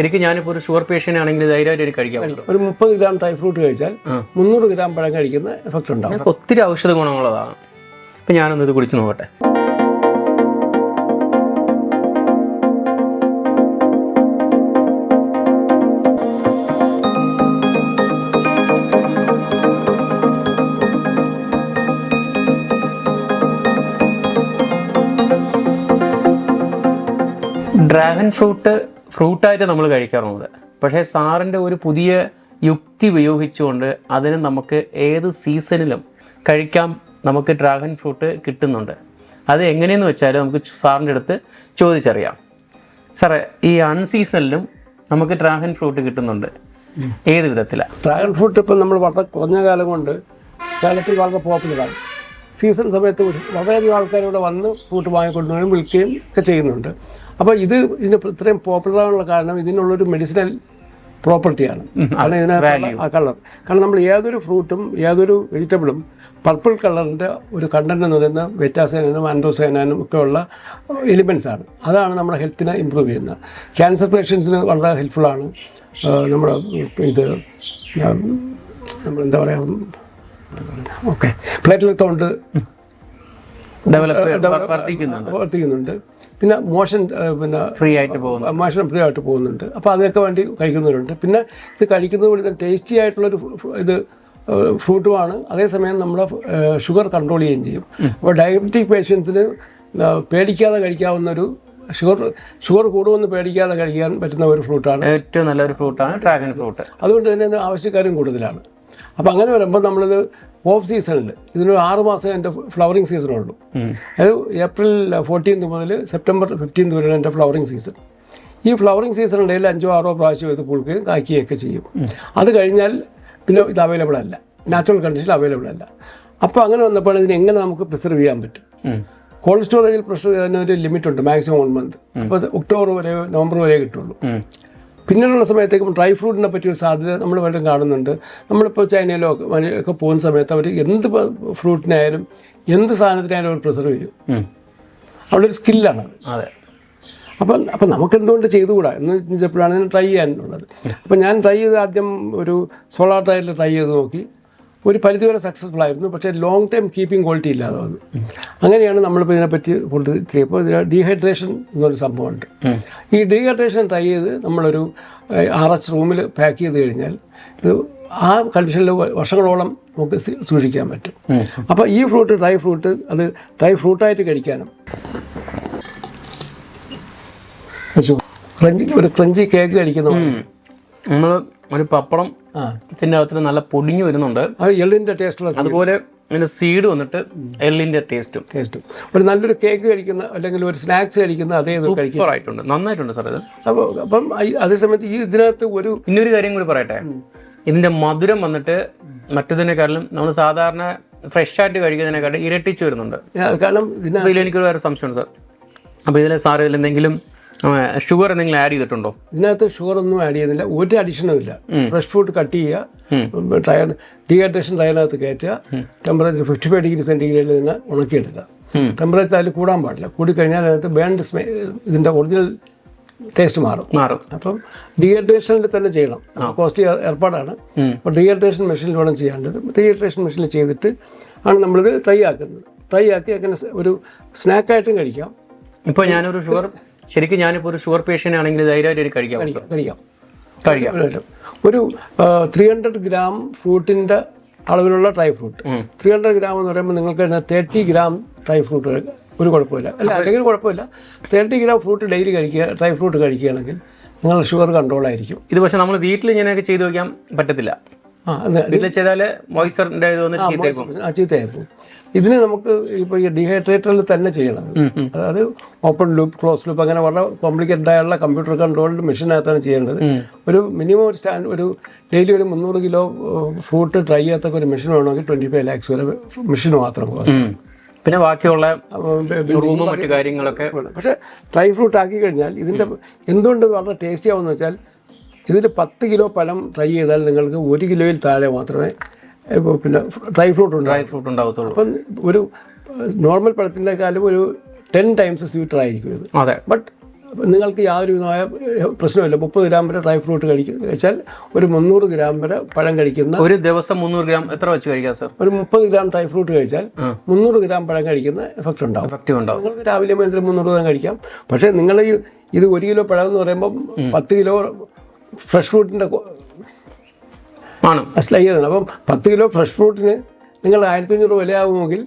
ശരിക്കും ഞാനിപ്പോൾ ഒരു ഷുഗർ പേഷ്യന്റ് ആണെങ്കിൽ ധൈര്യമായിട്ട് കഴിക്കാം ഒരു മുപ്പത് ഗ്രാം തൈ ഫ്രൂട്ട് കഴിച്ചാൽ മുന്നൂറ് ഗ്രാം പഴം കഴിക്കുന്ന എഫക്റ്റ് ഉണ്ടാവും. ഒത്തിരി ഔഷധ ഗുണമുള്ളതാണ്. അപ്പം ഞാനൊന്ന് ഇത് കുടിച്ച് നോക്കട്ടെ. ഡ്രാഗൺ ഫ്രൂട്ട് ഫ്രൂട്ടായിട്ട് നമ്മൾ കഴിക്കാറുണ്ട്. പക്ഷേ സാറിന്റെ ഒരു പുതിയ യുക്തി ഉപയോഗിച്ചുകൊണ്ട് അതിന് നമുക്ക് ഏത് സീസണിലും കഴിക്കാം നമുക്ക് ഡ്രാഗൺ ഫ്രൂട്ട് കിട്ടുന്നുണ്ട്. അത് എങ്ങനെയെന്ന് വെച്ചാൽ നമുക്ക് സാറിന്റെ അടുത്ത് ചോദിച്ചറിയാം. സാറേ ഈ അൺസീസണിലും നമുക്ക് ഡ്രാഗൺ ഫ്രൂട്ട് കിട്ടുന്നുണ്ട്. ഏത് വിധത്തിലാണ് ഡ്രാഗൺ ഫ്രൂട്ട് ഇപ്പം നമ്മൾ വളരെ കുറഞ്ഞ കാലം കൊണ്ട് കേരളത്തിൽ വളരെ പോപ്പുലറാണ് സീസൺ സമയത്ത് വളരെയധികം ആൾക്കാർ ഇവിടെ വന്ന് ഫ്രൂട്ട് വാങ്ങിക്കൊണ്ടുവരും വിൽക്കുകയും ഒക്കെ ചെയ്യുന്നുണ്ട്. അപ്പോൾ ഇത് ഇതിന് ഇത്രയും പോപ്പുലർ ആകാനുള്ള കാരണം ഇതിനുള്ളൊരു മെഡിസിനൽ പ്രോപ്പർട്ടിയാണ് കാരണം ഇതിനകത്ത് ആ കളർ കാരണം നമ്മൾ ഏതൊരു ഫ്രൂട്ടും ഏതൊരു വെജിറ്റബിളും പർപ്പിൾ കളറിന്റെ ഒരു കണ്ടന്റ് എന്ന് പറയുന്ന വെറ്റാസേനും ആൻഡോസേനും ഒക്കെയുള്ള ആണ്. അതാണ് നമ്മുടെ ഹെൽത്തിനെ ഇമ്പ്രൂവ് ചെയ്യുന്നത്. ക്യാൻസർ പേഷ്യൻസിന് വളരെ ഹെൽപ്ഫുള്ളാണ് നമ്മുടെ ഇത് നമ്മളെന്താ പറയുക ഓക്കെ പ്ലേറ്റ്ലെറ്റ് കൗണ്ട് ഡെവലപ്പ് വർദ്ധിക്കുന്നുണ്ട്. പിന്നെ മോഷൻ പിന്നെ ഫ്രീ ആയിട്ട് പോകുന്നു മോഷൻ ഫ്രീ ആയിട്ട് പോകുന്നുണ്ട്. അപ്പോൾ അതിനൊക്കെ വേണ്ടി കഴിക്കുന്നവരുണ്ട് പിന്നെ ഇത് കഴിക്കുന്നത് വഴി ടേസ്റ്റി ആയിട്ടുള്ളൊരു ഇത് ഫ്രൂട്ടുമാണ്. അതേസമയം നമ്മുടെ ഷുഗർ കൺട്രോൾ ചെയ്യുകയും ചെയ്യും. അപ്പോൾ ഡയബറ്റിക് പേഷ്യൻസിന് പേടിക്കാതെ കഴിക്കാവുന്ന ഒരു ഷുഗർ ഷുഗർ കൂടുമെന്ന് പേടിക്കാതെ കഴിക്കാൻ പറ്റുന്ന ഒരു ഫ്രൂട്ടാണ്. ഏറ്റവും നല്ലൊരു ഫ്രൂട്ടാണ് ഡ്രാഗൺ ഫ്രൂട്ട് അതുകൊണ്ട് തന്നെ ആവശ്യക്കാരും കൂടുതലാണ്. അപ്പോൾ അങ്ങനെ വരുമ്പോൾ നമ്മളിത് ഓഫ് സീസണിൽ ഇതിനൊരു ആറ് മാസം എന്റെ ഫ്ലവറിങ് സീസണുള്ളൂ അത് ഏപ്രിൽ ഫോർട്ടീൻത് മുതൽ സെപ്റ്റംബർ ഫിഫ്റ്റീൻത് വരെയാണ് എന്റെ ഫ്ലവറിങ് സീസൺ ഈ ഫ്ലവറിങ് സീസൺ ഉണ്ടെങ്കിൽ അഞ്ചോ ആറോ പ്രാവശ്യം ഇത് പുഴുക്കുകയും കായ്ക്കുകയൊക്കെ ചെയ്യും. അത് കഴിഞ്ഞാൽ പിന്നെ ഇത് അവൈലബിൾ അല്ല. നാച്ചുറൽ കണ്ടീഷനിൽ അവൈലബിൾ അല്ല. അപ്പോൾ അങ്ങനെ വന്നപ്പോൾ ഇതിനെ എങ്ങനെ നമുക്ക് പ്രിസർവ് ചെയ്യാൻ പറ്റും? കോൾഡ് സ്റ്റോറേജിൽ പ്രഷർ ഒരു ലിമിറ്റ് ഉണ്ട് മാക്സിമം വൺ മന്ത് അപ്പോൾ ഒക്ടോബർ വരെ നവംബർ വരെ കിട്ടുള്ളൂ. പിന്നീടുള്ള സമയത്തേക്കും ഡ്രൈ ഫ്രൂട്ടിനെ പറ്റിയൊരു സാധ്യത നമ്മൾ വളരെ കാണുന്നുണ്ട്. നമ്മളിപ്പോൾ ചൈനയിലോ ഒക്കെ പോകുന്ന സമയത്ത് അവർ എന്ത് ഫ്രൂട്ടിനായാലും എന്ത് സാധനത്തിനായാലും അവർ പ്രിസർവ് ചെയ്യും. അവിടെ ഒരു സ്കില്ലാണത് അതെ. അപ്പം അപ്പം നമുക്ക് എന്തുകൊണ്ട് ചെയ്തുകൂടാ? എന്ന് വെച്ചപ്പോഴാണ് ഇതിന് ട്രൈ ചെയ്യാനുള്ളത്. അപ്പം ഞാൻ ട്രൈ ചെയ്ത് ആദ്യം ഒരു സോളാർ ട്രയലിൽ ട്രൈ ചെയ്ത് നോക്കി. ഒരു പരിധിവരെ സക്സസ്ഫുൾ ആയിരുന്നു. പക്ഷേ ലോങ് ടൈം കീപ്പിംഗ് ക്വാളിറ്റി ഇല്ലാതെ വന്നു. അങ്ങനെയാണ് നമ്മളിപ്പോൾ ഇതിനെപ്പറ്റി കൊണ്ട് തിരിയപ്പോൾ ഇതിൽ ഡീഹൈഡ്രേഷൻ എന്നൊരു സംഭവമുണ്ട്. ഈ ഡീഹൈഡ്രേഷൻ ട്രൈ ചെയ്ത് നമ്മളൊരു ആർ എച്ച് റൂമിൽ പാക്ക് ചെയ്ത് കഴിഞ്ഞാൽ ഇത് ആ കണ്ടീഷനിൽ വർഷങ്ങളോളം നമുക്ക് സൂക്ഷിക്കാൻ പറ്റും. അപ്പോൾ ഈ ഫ്രൂട്ട് ഡ്രൈ ഫ്രൂട്ട് അത് ഡ്രൈ ഫ്രൂട്ടായിട്ട് കഴിക്കാനും. ക്രഞ്ചി ഒരു ക്രഞ്ചി കേക്ക് കഴിക്കുന്ന നമ്മൾ ഒരു പപ്പടം ഇതിന്റെ അകത്തിൽ നല്ല പൊടിഞ്ഞു വരുന്നുണ്ട്. എള്ളിന്റെ ടേസ്റ്റുള്ള അതുപോലെ ഇതിന്റെ സീഡ് വന്നിട്ട് എള്ളിന്റെ ടേസ്റ്റും ടേസ്റ്റും ഒരു നല്ലൊരു കേക്ക് കഴിക്കുന്ന അല്ലെങ്കിൽ ഒരു സ്നാക്സ് കഴിക്കുന്ന അതേ കഴിക്കാറായിട്ടുണ്ട് കഴിക്കും. നന്നായിട്ടുണ്ട് സാർ ഇത്. അപ്പോൾ അപ്പം അതേസമയത്ത് ഈ ഇതിനകത്ത് ഒരു ഇന്നൊരു കാര്യം കൂടി പറയട്ടെ? ഇതിന്റെ മധുരം വന്നിട്ട് മറ്റതിനേക്കാളും നമ്മൾ സാധാരണ ഫ്രഷ് ആയിട്ട് കഴിക്കുന്നതിനെക്കാളും ഇരട്ടിച്ച് വരുന്നുണ്ട്. കാരണം ഇതിൽ എനിക്കൊരു വേറെ സംശയമുണ്ട് സാർ. അപ്പോൾ ഇതിൽ സാർ ഇതിൽ എന്തെങ്കിലും ഷുഗർ എന്തെങ്കിലും ആഡ് ചെയ്തിട്ടുണ്ടോ? ഇതിനകത്ത് ഷുഗർ ഒന്നും ആഡ് ചെയ്യുന്നില്ല. ഒരു അഡീഷനും ഇല്ല. ഫ്രഷ് ഫ്രൂട്ട് കട്ട് ചെയ്യുക. ട്രയൽ ഡീഹൈഡ്രേഷൻ ട്രയലിനകത്ത് കയറ്റുക. ടെമ്പറേച്ചർ ഫിഫ്റ്റി ഫൈവ് ഡിഗ്രി സെന്റിഗ്രേഡിൽ നിന്ന് ഉണക്കിയെടുക്കുക. ടെമ്പറേച്ചർ അതിൽ കൂടാൻ പാടില്ല. കൂടിക്കഴിഞ്ഞാൽ അതിനകത്ത് ബേൺഡ് സ്മെ ഇതിന്റെ ഒറിജിനൽ ടേസ്റ്റ് മാറും. മാറും. അപ്പം ഡീഹൈഡ്രേഷനിൽ തന്നെ ചെയ്യണം. കോസ്റ്റ്ലി ഏർപ്പാടാണ്. അപ്പോൾ ഡീഹൈഡ്രേഷൻ മെഷീനിൽ വേണം ചെയ്യാണ്ടത് ഡീഹൈഡ്രേഷൻ മെഷീനിൽ ചെയ്തിട്ട് ആണ് നമ്മളിത് ട്രൈ ആക്കുന്നത്. ട്രൈ ആക്കി അങ്ങനെ ഒരു സ്നാക്കായിട്ടും കഴിക്കാം. ഇപ്പോൾ ഞാനൊരു ഷുഗർ ശരിക്കും ഞാനിപ്പോൾ ഒരു ഷുഗർ പേഷ്യന്റ് ആണെങ്കിൽ ധൈര്യമായിട്ട് കഴിക്കാം കഴിക്കാം. കഴിക്കാം. ഒരു ത്രീ ഹൺഡ്രഡ് ഗ്രാം ഫ്രൂട്ടിന്റെ അളവിലുള്ള dry fruit three hundred gram എന്ന് പറയുമ്പോൾ നിങ്ങൾക്ക് തേർട്ടി ഗ്രാം ഡ്രൈ ഫ്രൂട്ട് ഒരു കുഴപ്പമില്ല. അല്ല അല്ലെങ്കിൽ കുഴപ്പമില്ല. തേർട്ടി ഗ്രാം ഫ്രൂട്ട് ഡെയിലി കഴിക്കുക ഡ്രൈ ഫ്രൂട്ട് കഴിക്കുകയാണെങ്കിൽ നിങ്ങൾ ഷുഗർ കൺട്രോൾ ആയിരിക്കും. ഇത് പക്ഷേ നമ്മൾ വീട്ടിൽ ഇങ്ങനെയൊക്കെ ചെയ്ത് വയ്ക്കാൻ പറ്റത്തില്ല. ആ വീട്ടിൽ ചെയ്താൽ മോയ്സ്ചറിന്റെ ഇത് വന്നിട്ട് ചീത്തയാക്കും. ചീത്തയായിരുന്നു ഇതിന് നമുക്ക് ഇപ്പോൾ ഈ ഡിഹൈഡ്രേറ്ററിൽ തന്നെ ചെയ്യണം. അതായത് ഓപ്പൺ ലൂപ്പ് ക്ലോസ് ലൂപ്പ് അങ്ങനെ വളരെ കോംപ്ലിക്കേറ്റഡ് ആയുള്ള കമ്പ്യൂട്ടർ കൺട്രോൾഡ് മെഷീനകത്താണ് ചെയ്യേണ്ടത്. ഒരു മിനിമം ഒരു സ്റ്റാൻഡ് ഒരു ഡെയിലി ഒരു മുന്നൂറ് കിലോ ഫ്രൂട്ട് ഡ്രൈ ചെയ്യാത്ത ഒരു മെഷീൻ വേണമെങ്കിൽ ട്വന്റി ഫൈവ് ലാക്സ് വരെ മെഷീൻ മാത്രം. പിന്നെ ബാക്കിയുള്ള റൂമും മറ്റു കാര്യങ്ങളൊക്കെ പക്ഷെ പക്ഷേ ഡ്രൈ ഫ്രൂട്ട് ആക്കി കഴിഞ്ഞാൽ ഇതിന്റെ എന്തുകൊണ്ട് വളരെ ടേസ്റ്റി ആവുമെന്ന് വെച്ചാൽ ഇതിൽ പത്ത് കിലോ പഴം ട്രൈ ചെയ്താൽ നിങ്ങൾക്ക് ഒരു കിലോയിൽ താഴെ മാത്രമേ ഇപ്പോൾ പിന്നെ ഡ്രൈ ഫ്രൂട്ട് ഉണ്ട് ഡ്രൈ ഫ്രൂട്ട് ഉണ്ടാവത്തുള്ളൂ. അപ്പം ഒരു നോർമൽ പഴത്തിന്റെക്കാളും ഒരു ടെൻ ടൈംസ് സ്വീറ്റർ ആയിരിക്കും ഇത്. അതെ. ബട്ട് നിങ്ങൾക്ക് യാതൊരു വിധമായ പ്രശ്നമില്ല മുപ്പത് ഗ്രാം വരെ ഡ്രൈ ഫ്രൂട്ട് കഴിക്കും. വെച്ചാൽ ഒരു മുന്നൂറ് ഗ്രാം വരെ പഴം കഴിക്കുന്ന ഒരു ദിവസം മുന്നൂറ് ഗ്രാം എത്ര വെച്ച് കഴിക്കാം സർ ഒരു മുപ്പത് ഗ്രാം ഡ്രൈ ഫ്രൂട്ട് കഴിച്ചാൽ മുന്നൂറ് ഗ്രാം പഴം കഴിക്കുന്ന എഫക്റ്റ് ഉണ്ടാവും. എഫക്റ്റ് ഉണ്ടാവും. നിങ്ങൾക്ക് രാവിലെ മുതൽ മുന്നൂറ് ഗ്രാം കഴിക്കാം. പക്ഷേ നിങ്ങൾ ഇത് ഒരു കിലോ പഴം എന്ന് പറയുമ്പോൾ പത്ത് കിലോ ഫ്രഷ് ഫ്രൂട്ടിന്റെ ആണ്. സ്ലൈ ചെയ്തതാണ് അപ്പം പത്ത് കിലോ ഫ്രഷ് ഫ്രൂട്ടിന് നിങ്ങൾ ആയിരത്തി അഞ്ഞൂറ് വിലയാകുമെങ്കിൽ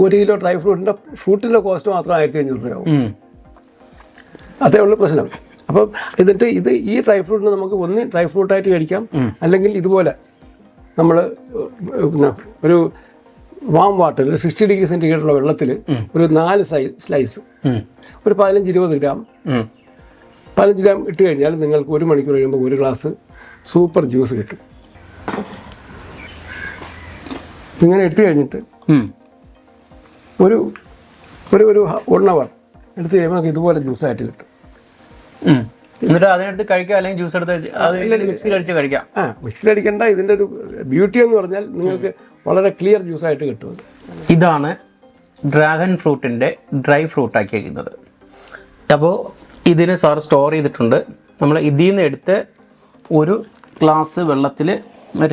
ഒരു കിലോ ഡ്രൈ ഫ്രൂട്ടിന്റെ ഫ്രൂട്ടിന്റെ കോസ്റ്റ് മാത്രം ആയിരത്തി അഞ്ഞൂറ് രൂപയാവും. അതേ ഉള്ളൂ പ്രശ്നം. അപ്പം എന്നിട്ട് ഇത് ഈ ഡ്രൈ ഫ്രൂട്ടിന് നമുക്ക് ഒന്ന് ഡ്രൈ ഫ്രൂട്ടായിട്ട് കഴിക്കാം അല്ലെങ്കിൽ ഇതുപോലെ നമ്മൾ ഒരു വാം വാട്ടർ ഒരു സിക്സ്റ്റി ഡിഗ്രി സെന്റിഗ്രേഡുള്ള വെള്ളത്തിൽ ഒരു നാല് സൈ സ്ലൈസ്. ഒരു പതിനഞ്ച് ഇരുപത് ഗ്രാം. പതിനഞ്ച് ഗ്രാം ഇട്ട് കഴിഞ്ഞാൽ നിങ്ങൾക്ക് ഒരു മണിക്കൂർ കഴിയുമ്പോൾ ഒരു ഗ്ലാസ് സൂപ്പർ ജ്യൂസ് കിട്ടും. ഇങ്ങനെ ഇട്ട് കഴിഞ്ഞിട്ട് ഒരു ഒരു ഒരു വൺ അവർ എടുത്ത് കഴിയുമ്പോൾ നമുക്ക് ഇതുപോലെ ജ്യൂസായിട്ട് കിട്ടും. ഉം. എന്നിട്ട് അതിനെടുത്ത് കഴിക്കാം അല്ലെങ്കിൽ ജ്യൂസ് എടുത്ത് മിക്സിയിൽ അടിച്ച് കഴിക്കാം. ആ മിക്സിയിൽ അടിക്കേണ്ട. ഇതിന്റെ ഒരു ബ്യൂട്ടി എന്ന് പറഞ്ഞാൽ നിങ്ങൾക്ക് വളരെ ക്ലിയർ ജ്യൂസായിട്ട് കിട്ടും ഇതാണ് ഡ്രാഗൺ ഫ്രൂട്ടിന്റെ ഡ്രൈ ഫ്രൂട്ട് വയ്ക്കുന്നത് അപ്പോൾ ഇതിന് സാർ സ്റ്റോർ ചെയ്തിട്ടുണ്ട്. നമ്മൾ ഇതിൽ നിന്ന് എടുത്ത് ഒരു ഗ്ലാസ് വെള്ളത്തിൽ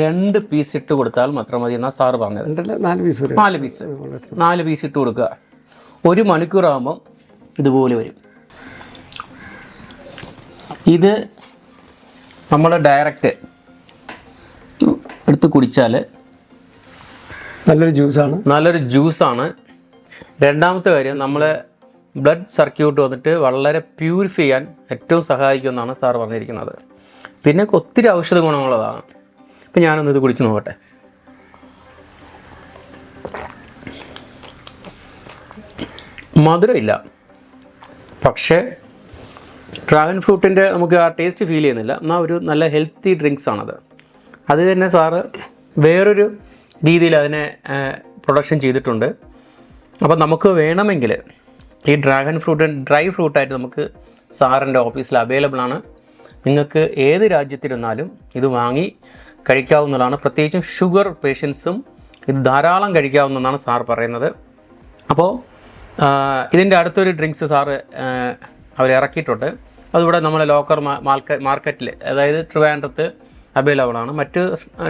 രണ്ട് പീസ് ഇട്ട് കൊടുത്താൽ മാത്രം മതി എന്നാണ് സാറ് പറഞ്ഞത്. നാല് പീസ് നാല് പീസ് നാല് പീസ് ഇട്ട് കൊടുക്കുക. ഒരു മണിക്കൂറാകുമ്പം ഇതുപോലെ വരും. ഇത് നമ്മൾ ഡയറക്റ്റ് എടുത്ത് കുടിച്ചാൽ നല്ലൊരു ജ്യൂസാണ് നല്ലൊരു ജ്യൂസാണ് രണ്ടാമത്തെ കാര്യം നമ്മളെ ബ്ലഡ് സർക്യൂട്ട് വന്നിട്ട് വളരെ പ്യൂരിഫൈ ചെയ്യാൻ ഏറ്റവും സഹായിക്കുമെന്നാണ് സാർ പറഞ്ഞിരിക്കുന്നത്. പിന്നെ ഒത്തിരി ഔഷധ ഗുണങ്ങളുള്ളതാണ്. ഇപ്പം ഞാനൊന്നിത് കുടിച്ച് നോക്കട്ടെ. മധുരമില്ല. പക്ഷേ ഡ്രാഗൺ ഫ്രൂട്ടിന്റെ നമുക്ക് ആ ടേസ്റ്റ് ഫീൽ ചെയ്യുന്നില്ല. എന്നാൽ ഒരു നല്ല ഹെൽത്തി ഡ്രിങ്ക്സ് ആണത്. അത് തന്നെ സാറ് വേറൊരു രീതിയിൽ അതിനെ പ്രൊഡക്ഷൻ ചെയ്തിട്ടുണ്ട്. അപ്പോൾ നമുക്ക് വേണമെങ്കിൽ ഈ ഡ്രാഗൺ ഫ്രൂട്ട് ഡ്രൈ ഫ്രൂട്ടായിട്ട് നമുക്ക് സാറിന്റെ ഓഫീസിൽ അവൈലബിൾ ആണ്. നിങ്ങൾക്ക് ഏത് രാജ്യത്തിരുന്നാലും ഇത് വാങ്ങി കഴിക്കാവുന്നതാണ്. പ്രത്യേകിച്ചും ഷുഗർ പേഷ്യൻസും ഇത് ധാരാളം കഴിക്കാവുന്നതാണ് സാർ പറയുന്നത്. അപ്പോൾ ഇതിന്റെ അടുത്തൊരു ഡ്രിങ്ക്സ് സാറ് അവർ ഇറക്കിയിട്ടുണ്ട്. അതിവിടെ നമ്മളെ ലോക്കർ മാർക്കറ്റിൽ അതായത് ട്രിവാൻഡ്രത്ത് അവൈലബിൾ ആണ്. മറ്റ്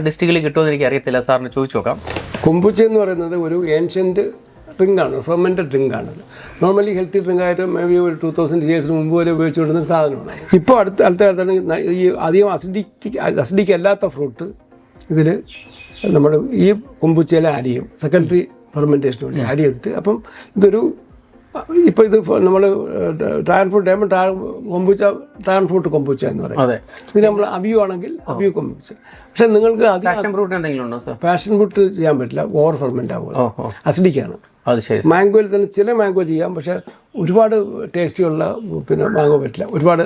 ഡിസ്ട്രിക്റ്റിൽ കിട്ടുമെന്ന് എനിക്ക് അറിയത്തില്ല സാറിന് ചോദിച്ചു നോക്കാം. കുമ്പുച്ച എന്ന് പറയുന്നത് ഒരു ഏൻഷ്യന്റ് ഡ്രിങ്കാണ് ഫെർമെന്റഡ് ഡ്രിങ്കാണ്. നോർമലി ഹെൽത്തി ഡ്രിങ്ക് ആയിട്ട് മേ ബി ഒരു ടു തൗസൻഡ് ഇയേഴ്സിന് മുമ്പ് വരെ ഉപയോഗിച്ചുകൊണ്ടിരുന്ന സാധനമാണ് ഇപ്പോൾ അടുത്ത അടുത്ത കാലത്താണ് ഈ അധികം അസിഡിക് അസിഡിക് അല്ലാത്ത ഫ്രൂട്ട് ഇതിൽ നമ്മൾ ഈ കുമ്പുച്ചയിൽ ആഡ് ചെയ്യും. സെക്കൻഡറി ഫെർമെന്റേഷന് വേണ്ടി ആഡ് ചെയ്തിട്ട്. അപ്പം ഇതൊരു ഇപ്പോൾ ഇത് നമ്മൾ ട്രാൻ ഫ്രൂട്ട് ആകുമ്പോൾ ട്രാ കൊമ്പുച്ച ട്രാൻ ഫ്രൂട്ട് കൊമ്പുച്ച എന്ന് പറയും. അതെ. ഇത് നമ്മൾ അബിയു ആണെങ്കിൽ അബിയു കൊമ്പുച്ച. പക്ഷേ നിങ്ങൾക്ക് അത് പാഷൻ ഫ്രൂട്ട് എന്തെങ്കിലും ഉണ്ടോ സാർ പാഷൻ ഫ്രൂട്ട് ചെയ്യാൻ പറ്റില്ല. ഓവർ ഫെർമെന്റ് ആവുക അസിഡിക്കാണ് അത് ശരി മാംഗോയിൽ തന്നെ ചില മാംഗോ ചെയ്യാം പക്ഷേ ഒരുപാട് ടേസ്റ്റിയുള്ള പിന്നെ മാംഗോ പറ്റില്ല. ഒരുപാട്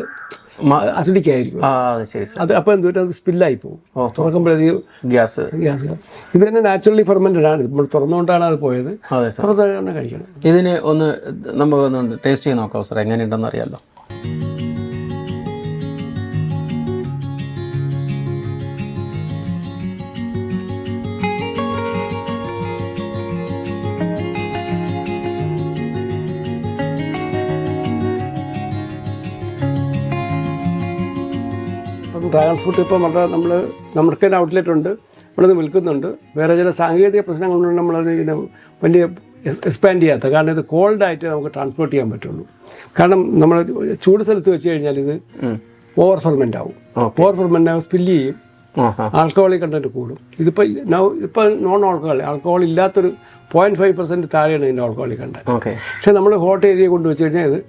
അസിഡിക് ആയിരിക്കും. അത് അപ്പോൾ എന്ത് അത് സ്പില്ലായി പോകും. തുറക്കുമ്പോഴത്തേക്ക് ഗ്യാസ് ഗ്യാസ് ഇത് തന്നെ നാച്ചുറലി ഫെർമെന്റഡ് ആണ്. നമ്മൾ തുറന്നുകൊണ്ടാണ് അത് പോയത്. അതെ സാർ. തുറന്ന് കഴിക്കണം. ഇതിന് ഒന്ന് നമുക്കൊന്ന് ടേസ്റ്റ് ചെയ്ത് നോക്കാം സാർ. എങ്ങനെയുണ്ടെന്ന് അറിയാമല്ലോ ഡ്രാഗൺ ഫ്രൂട്ട് ഇപ്പോൾ നമ്മുടെ നമ്മൾ നമ്മൾക്ക് തന്നെ ഔട്ട്ലെറ്റ് ഉണ്ട് ഇവിടെ നിന്ന് വിൽക്കുന്നുണ്ട്. വേറെ ചില സാങ്കേതിക പ്രശ്നങ്ങളുണ്ട് നമ്മളത് ഇതിനെ വലിയ എക്സ്പാൻഡ് ചെയ്യാത്ത. കാരണം ഇത് കോൾഡായിട്ട് നമുക്ക് ട്രാൻസ്പോർട്ട് ചെയ്യാൻ പറ്റുള്ളൂ. കാരണം നമ്മൾ ചൂട് സ്ഥലത്ത് വെച്ച് കഴിഞ്ഞാൽ ഇത് ഓവർ ഫെർമെന്റ് ആവും. ഓവർ ഫെർമെന്റ് ആവും സ്പില്ല് ചെയ്യും. ആൽക്കഹോളിക് കണ്ടന്റ് കൂടും. ഇതിപ്പോൾ നൗ ഇപ്പോൾ നോൺ ആൽക്കഹോൾ ആൽക്കഹോൾ ഇല്ലാത്തൊരു പോയിന്റ് ഫൈവ് പെർസെന്റ് താഴെയാണ് ഇതിന്റെ ആൽക്കഹോളിക് കണ്ടന്റ് പക്ഷേ നമ്മൾ ഹോട്ട് ഏരിയ കൊണ്ട് വെച്ച് കഴിഞ്ഞാൽ ഇത്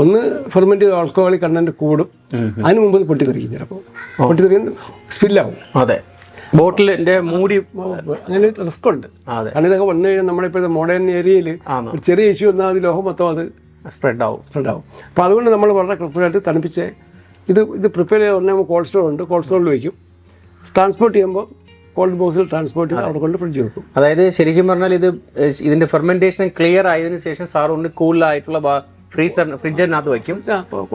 ഒന്ന് ഫെർമെന്റ് ആൾക്കോളി കണ്ടന്റ് കൂടും. അതിന് മുമ്പ് ഇത് പൊട്ടിത്തെറിക്കും ചിലപ്പോൾ പൊട്ടിത്തെറിയും സ്പില്ലാവും അതെ. ബോട്ടിലിന്റെ മൂടി അങ്ങനെ റിസ്ക് ഉണ്ട്. കാരണം ഇതൊക്കെ വന്നു കഴിഞ്ഞാൽ നമ്മളിപ്പോഴത്തെ മോഡേൺ ഏരിയയിൽ ഒരു ചെറിയ ഇഷ്യൂ വന്നാൽ അത് ലോഹം മൊത്തം അത് സ്പ്രെഡ് ആവും. സ്പ്രെഡ് ആവും. അപ്പോൾ അതുകൊണ്ട് നമ്മൾ വളരെ കൃത്യമായിട്ട് തണുപ്പിച്ച് ഇത് ഇത് പ്രിപ്പയർ ചെയ്ത് പറഞ്ഞാൽ കോൾഡ് സ്റ്റോർ ഉണ്ട്. കോൾഡ് സ്റ്റോറിൽ വയ്ക്കും ട്രാൻസ്പോർട്ട് ചെയ്യുമ്പോൾ കോൾഡ് ബോക്സിൽ ട്രാൻസ്പോർട്ട് ചെയ്ത് അവിടെ കൊണ്ട് ഫ്രിഡ്ജ് വെക്കും. അതായത് ശരിക്കും പറഞ്ഞാൽ ഇത് ഇതിന്റെ ഫെർമെന്റേഷൻ ക്ലിയർ ആയതിനു ശേഷം സാർ കൊണ്ട് കൂളായിട്ടുള്ള ഫ്രീസർ ഫ്രിഡ്ജറിനകത്ത് വയ്ക്കും.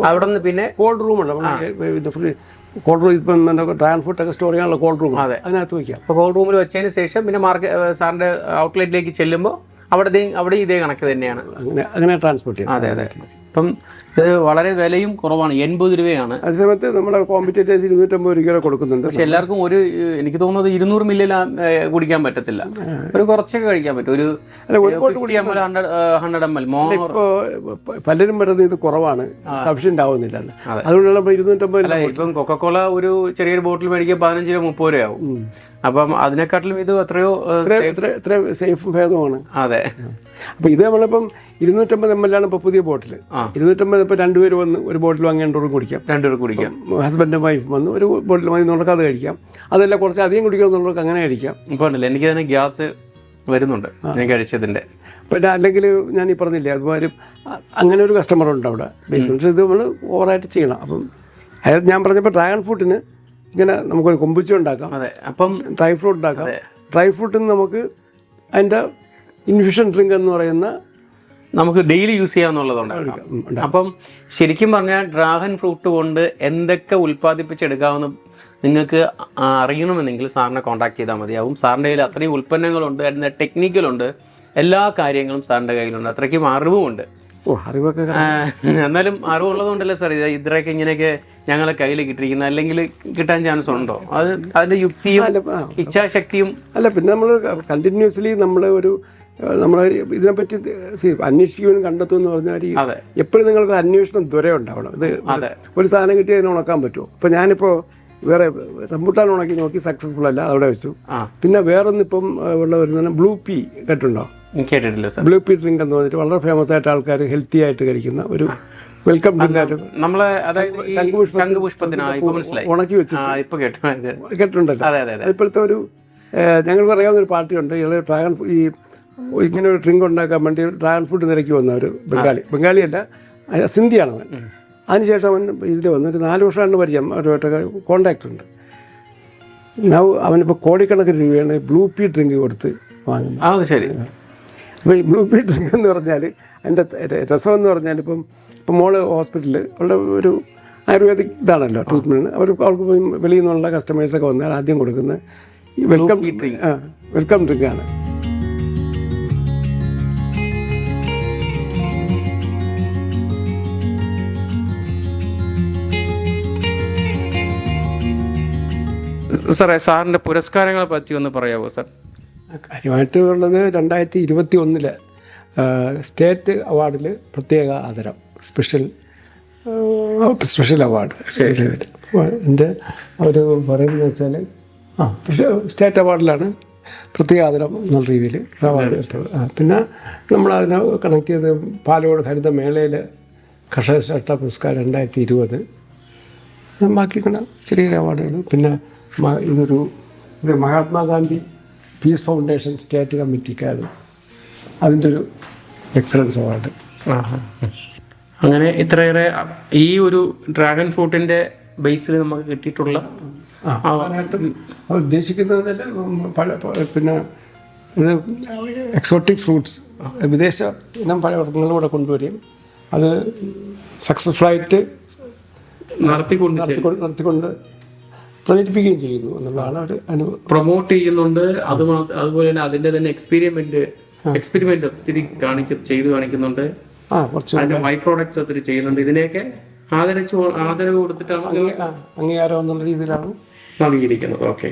അവിടെ നിന്ന് പിന്നെ കോൾഡ് റൂമുണ്ട് നമ്മൾ കോൾഡ് റൂം ഇപ്പം ട്രാൻസ്പോർട്ട് ഒക്കെ സ്റ്റോർ ചെയ്യാനുള്ള കോൾഡ് റൂം അതെ. അതിനകത്ത് വയ്ക്കാം. അപ്പോൾ കോൾഡ് റൂമിൽ വെച്ചതിന് ശേഷം പിന്നെ മാർക്കറ്റ് സാറിന്റെ ഔട്ട്ലെറ്റിലേക്ക് ചെല്ലുമ്പോൾ അവിടെ അവിടെ ഇതേ കണക്ക് തന്നെയാണ്. അങ്ങനെ അങ്ങനെ ട്രാൻസ്പോർട്ട് ചെയ്യാം. അതെ അതെ. അപ്പം ഇത് വളരെ വിലയും കുറവാണ്. എൺപത് രൂപയാണ്. അതേസമയത്ത് നമ്മുടെ കോമ്പറ്റേറ്റേഴ്സ് ഇരുന്നൂറ്റമ്പത് രൂപ കൊടുക്കുന്നുണ്ട്. പക്ഷെ എല്ലാവർക്കും ഒരു എനിക്ക് തോന്നുന്നത് ഇരുന്നൂറ് മില്ലിൽ കുടിക്കാൻ പറ്റത്തില്ല. ഒരു കുറച്ചൊക്കെ കഴിക്കാൻ പറ്റും. ഒരു ഹൺഡ്രഡ് എം എൽ ഇപ്പോൾ പലരും പറയുന്നത് ഇത് കുറവാണ്. സഫിഷ്യന്റ് ആവുന്നില്ല അതുകൊണ്ടാണ് നമ്മൾ ഇരുന്നൂറ്റമ്പത് അല്ല ഇപ്പം കൊക്കക്കോള ഒരു ചെറിയൊരു ബോട്ടിൽ മേടിക്കാൻ പതിനഞ്ച് രൂപ മുപ്പത് രൂപയാവും അപ്പം അതിനെക്കാട്ടിലും ഇത് എത്രയോ എത്ര എത്ര സേഫ് ഭേദമാണ്. അതെ. അപ്പോൾ ഇത് നമ്മളിപ്പം ഇരുന്നൂറ്റമ്പത് എം എൽ ആണ് ഇപ്പോൾ പുതിയ ബോട്ടിൽ ഇരുന്നൂറ്റമ്പത് ഇപ്പോൾ രണ്ടുപേര് വന്ന് ഒരു ബോട്ടിൽ വാങ്ങേണ്ടവരും കുടിക്കാം. രണ്ടുപേർ കുടിക്കാം. ഹസ്ബൻഡും വൈഫും വന്ന് ഒരു ബോട്ടിൽ മതി എന്നുള്ളവർക്ക് അത് കഴിക്കാം. അതല്ല കുറച്ച് അധികം കുടിക്കാമെന്നുള്ളവർക്ക് അങ്ങനെ കഴിക്കാം. ഇപ്പൊ ഉണ്ടല്ലോ എനിക്ക് തന്നെ ഗ്യാസ് വരുന്നുണ്ട്. ഞാൻ കഴിച്ചതിന്റെ. പിന്നെ അല്ലെങ്കിൽ ഞാൻ ഈ പറഞ്ഞില്ലേ അതുപോലെ അങ്ങനെ ഒരു കസ്റ്റമർ ഉണ്ട് അവിടെ. ബേസ്മെന്റ് ഇത് നമ്മൾ ഓവറായിട്ട് ചെയ്യണം. അപ്പം അതായത് ഞാൻ പറഞ്ഞപ്പോൾ ഡ്രാഗൺ ഫ്രൂട്ടിന് ഇങ്ങനെ നമുക്കൊരു കൊമ്പിച്ച ഉണ്ടാക്കാം. അതെ അപ്പം ഡ്രൈ ഫ്രൂട്ട് ഉണ്ടാക്കാം. ഡ്രൈ ഫ്രൂട്ടിന് നമുക്ക് അതിന്റെ ഇൻഫ്യൂഷൻ ഡ്രിങ്ക് എന്ന് പറയുന്ന നമുക്ക് ഡെയിലി യൂസ് ഉണ്ടാക്കാം. അപ്പം ശരിക്കും പറഞ്ഞാൽ ഡ്രാഗൺ ഫ്രൂട്ട് കൊണ്ട് എന്തൊക്കെ ഉൽപ്പാദിപ്പിച്ചെടുക്കാമെന്ന് നിങ്ങൾക്ക് അറിയണമെന്നെങ്കിൽ സാറിനെ കോൺടാക്ട് ചെയ്താൽ മതിയാവും. സാറിന്റെ കയ്യിൽ അത്രയും ഉൽപ്പന്നങ്ങളുണ്ട് അതിന്റെ ടെക്നിക്കലുണ്ട് എല്ലാ കാര്യങ്ങളും സാറിന്റെ കയ്യിലുണ്ട്. അത്രയ്ക്കും അറിവുമുണ്ട്. ഓ അറിവൊക്കെ എന്നാലും എന്നാലും അറിവുള്ളതുകൊണ്ടല്ലേ സാർ ഇത് ഇത്രയൊക്കെ ഇങ്ങനെയൊക്കെ ഞങ്ങളെ കയ്യിൽ കിട്ടിയിരിക്കുന്നത്? അല്ലെങ്കിൽ കിട്ടാൻ ചാൻസ് ഉണ്ടോ? അത് അതിന്റെ യുക്തിയും ഇച്ഛാശക്തിയും അല്ല പിന്നെ നമ്മൾ കണ്ടിന്യൂസ്ലി നമ്മൾ ഒരു നമ്മൾ ഇതിനെപ്പറ്റി see, കണ്ടെത്തും എന്ന് പറഞ്ഞാൽ എപ്പോഴും നിങ്ങൾക്ക് അന്വേഷണം ദുരേ ഉണ്ടാവണം. ഇത് ഒരു സാധനം കിട്ടി അതിനെ ഉണക്കാൻ പറ്റുമോ ഇപ്പം ഞാനിപ്പോൾ വേറെ റംബുട്ടാൻ ഉണക്കി നോക്കി സക്സസ്ഫുൾ അല്ല അവിടെ വെച്ചു. പിന്നെ വേറൊന്നിപ്പം ഇപ്പം ഉള്ള വരുന്ന ബ്ലൂ പീ കേട്ടുണ്ടോ കേട്ടിട്ടില്ല സാർ. ബ്ലൂ പി ഡ്രിങ്ക് എന്ന് പറഞ്ഞിട്ട് വളരെ ഫേമസ് ആയിട്ട് ആൾക്കാർ ഹെൽത്തി ആയിട്ട് കഴിക്കുന്ന ഒരു വെൽക്കം നമ്മളെ അതായത് ഉണക്കി വെച്ചു. കേട്ടിട്ടുണ്ടല്ലോ. ഇപ്പോഴത്തെ ഒരു ഞങ്ങൾ അറിയാവുന്ന ഒരു പാർട്ടിയുണ്ട് ഡ്രാഗൺ ഈ ഇങ്ങനെ ഒരു ഡ്രിങ്ക് ഉണ്ടാക്കാൻ വേണ്ടി ഡ്രാഗൺ ഫ്രൂട്ട് നിരക്കി വന്ന. ഒരു ബംഗാളി. ബംഗാളിയല്ല അല്ല സിന്ധിയാണ് അവൻ. അതിനുശേഷം അവൻ ഇതിൽ വന്ന്. ഒരു നാല് വർഷമാണ് പരിചയം. അവരുമായിട്ടൊക്കെ കോണ്ടാക്ട് ഉണ്ട്. ഞാൻ അവനിപ്പോൾ കോടിക്കണക്കിന് രൂപയാണ് ബ്ലൂ പി ഡ്രിങ്ക് കൊടുത്ത് വാങ്ങുന്നത്. അത് ശരി. അപ്പോൾ ഈ ബ്ലൂ പി ഡ്രിങ്ക് എന്ന് പറഞ്ഞാൽ എന്റെ രസം എന്ന് പറഞ്ഞാൽ ഇപ്പം ഇപ്പം മോൾ ഹോസ്പിറ്റലിൽ ഉള്ള ഒരു ആയുർവേദിക് ഇതാണല്ലോ ട്രീറ്റ്മെന്റ് അവർ അവൾക്ക് പോയി വെളിയിൽ നിന്നുള്ള കസ്റ്റമേഴ്സൊക്കെ വന്നാൽ ആദ്യം കൊടുക്കുന്ന ഈ വെൽക്കം ആ വെൽക്കം ഡ്രിങ്കാണ് സാറേ സാറിന്റെ പുരസ്കാരങ്ങളെ പറ്റി ഒന്ന് പറയാമോ സാർ? കാര്യമായിട്ട് ഉള്ളത് രണ്ടായിരത്തി ഇരുപത്തി ഒന്നിൽ സ്റ്റേറ്റ് അവാർഡിൽ പ്രത്യേക ആദരം സ്പെഷ്യൽ സ്പെഷ്യൽ അവാർഡ്. എന്റെ ഒരു പറയുന്നത് വെച്ചാൽ ആ സ്റ്റേറ്റ് അവാർഡിലാണ് പ്രത്യേക ആദരം എന്നുള്ള രീതിയിൽ അവാർഡ് പിന്നെ നമ്മൾ നമ്മളതിനെ കണക്ട് ചെയ്ത് പാലോട് ഹരിത മേളയിൽ കർഷക ശ്രേഷ്ഠ പുരസ്കാരം രണ്ടായിരത്തി ഇരുപത് ബാക്കി ചെറിയ അവാർഡുകൾ പിന്നെ ഇതൊരു ഇത് മഹാത്മാഗാന്ധി പീസ് ഫൗണ്ടേഷൻ സ്റ്റേറ്റ് കമ്മിറ്റിക്കാർ അതിന്റെ ഒരു എക്സലൻസ് അവാർഡ്. അങ്ങനെ ഇത്രയേറെ ഈ ഒരു ഡ്രാഗൺ ഫ്രൂട്ടിന്റെ ബേസിൽ നമുക്ക് കിട്ടിയിട്ടുള്ള ഉദ്ദേശിക്കുന്നത് പഴ പിന്നെ ഇത് എക്സോട്ടിക് ഫ്രൂട്ട്സ് വിദേശ ഇനം പല വർഗങ്ങളിലൂടെ കൊണ്ടുവരികയും അത് സക്സസ്ഫുള്ളായിട്ട് നടത്തിക്കൊണ്ട് നടത്തിക്കൊണ്ട് നടത്തിക്കൊണ്ട് പ്രചരിപ്പിക്കുകയും ചെയ്യുന്നു എന്നുള്ളതാണ് ഒരു അനുഭവം പ്രൊമോട്ട് ചെയ്യുന്നുണ്ട്. അത് അതുപോലെ തന്നെ അതിന്റെ തന്നെ എക്സ്പീരിമെന്റ് എക്സ്പെരിമെന്റ് ഒത്തിരി കാണിച്ച് ചെയ്തു കാണിക്കുന്നുണ്ട്. അതിന്റെ ബൈ പ്രോഡക്ട്സ് ഒത്തിരി ചെയ്യുന്നുണ്ട്. ഇതിനെയൊക്കെ ആദരിച്ചു ആദരവ് കൊടുത്തിട്ടാണ് അംഗീകാരം എന്നുള്ള രീതിയിലാണ് നൽകിയിരിക്കുന്നത്. ഓക്കെ